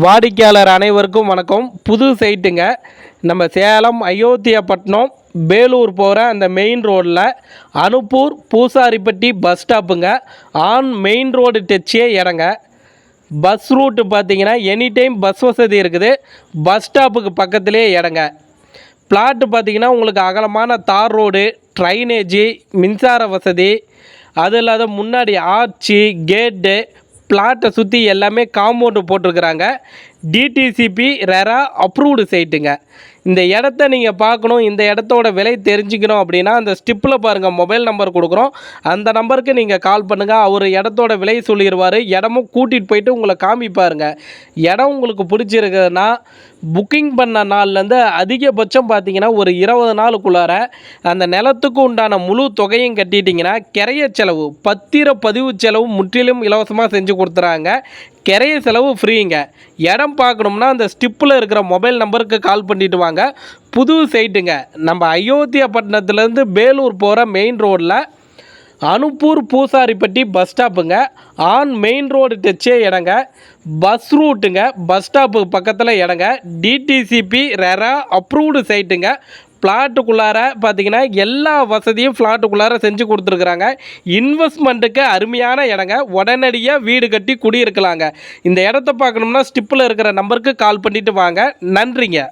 வாடிக்கையாளர் அனைவருக்கும் வணக்கம். புது சைட்டுங்க. நம்ம சேலம் அயோத்தியாப்பட்டினம் பேலூர் போகிற அந்த மெயின் ரோடில் அனுப்பூர் பூசாரிப்பட்டி பஸ் ஸ்டாப்புங்க ஆன் மெயின் ரோடு டச்சே இடங்க பஸ் ரூட்டு பார்த்தீங்கன்னா எனி டைம் பஸ் வசதி இருக்குது. பஸ் ஸ்டாப்புக்கு பக்கத்திலே இடங்க பிளாட்டு பார்த்திங்கன்னா உங்களுக்கு அகலமான தார் ரோடு ட்ரைனேஜி மின்சார வசதி. அது இல்லாத முன்னாடி ஆர்ச்சி கேட்டு பிளாட்டை சுற்றி எல்லாமே காம்பவுண்டு போட்டிருக்கிறாங்க. டிடிசிபி ரெரா அப்ரூவ்டு சைட்டுங்க இந்த இடத்த நீங்கள் பார்க்கணும் இந்த இடத்தோட விலை தெரிஞ்சுக்கணும் அப்படின்னா அந்த ஸ்டிப்பில் பாருங்கள் மொபைல் நம்பர் கொடுக்குறோம். அந்த நம்பருக்கு நீங்கள் கால் பண்ணுங்கள் அவர் இடத்தோட விலை சொல்லிடுவார் இடமும் கூட்டிகிட்டு போயிட்டு உங்களை காமிப்பாருங்க இடம் உங்களுக்கு பிடிச்சிருக்குதுன்னா புக்கிங் பண்ண நாள்லேருந்து அதிகபட்சம் பார்த்தீங்கன்னா ஒரு இருபது நாளுக்குள்ளார அந்த நிலத்துக்கு உண்டான முழு தொகையும் கட்டிட்டிங்கன்னா கிரைய செலவு பத்திர பதிவு செலவு முற்றிலும் இலவசமாக செஞ்சு கொடுத்துறாங்க. கிரைய செலவு ஃப்ரீங்க. இடம் பார்க்கணும்னா அந்த ஸ்டிப்பில் இருக்கிற மொபைல் நம்பருக்கு கால் பண்ணிட்டு வாங்க. புது சைட்டுங்க நம்ம அயோத்தியா பட்டினத்துலேருந்து பேலூர் போகிற மெயின் ரோட்டில் அனுப்பூர் பூசாரிப்பட்டி பஸ் ஸ்டாப்புங்க ஆன் மெயின் ரோடு டச்சே இடங்க பஸ் ரூட்டுங்க பஸ் ஸ்டாப்புக்கு பக்கத்தில் இடங்க டிடிசிபி ரெரா அப்ரூவ்டு சைட்டுங்க ஃப்ளாட்டுக்குள்ளார பார்த்தீங்கன்னா எல்லா வசதியும் ஃப்ளாட்டுக்குள்ளார செஞ்சு கொடுத்துருக்குறாங்க. இன்வெஸ்ட்மெண்ட்டுக்கு அருமையான இடங்க. உடனடியாக வீடு கட்டி குடியிருக்கலாங்க. இந்த இடத்த பார்க்கணும்னா ஸ்டிப்பில் இருக்கிற நம்பருக்கு கால் பண்ணிவிட்டு வாங்க. நன்றிங்க.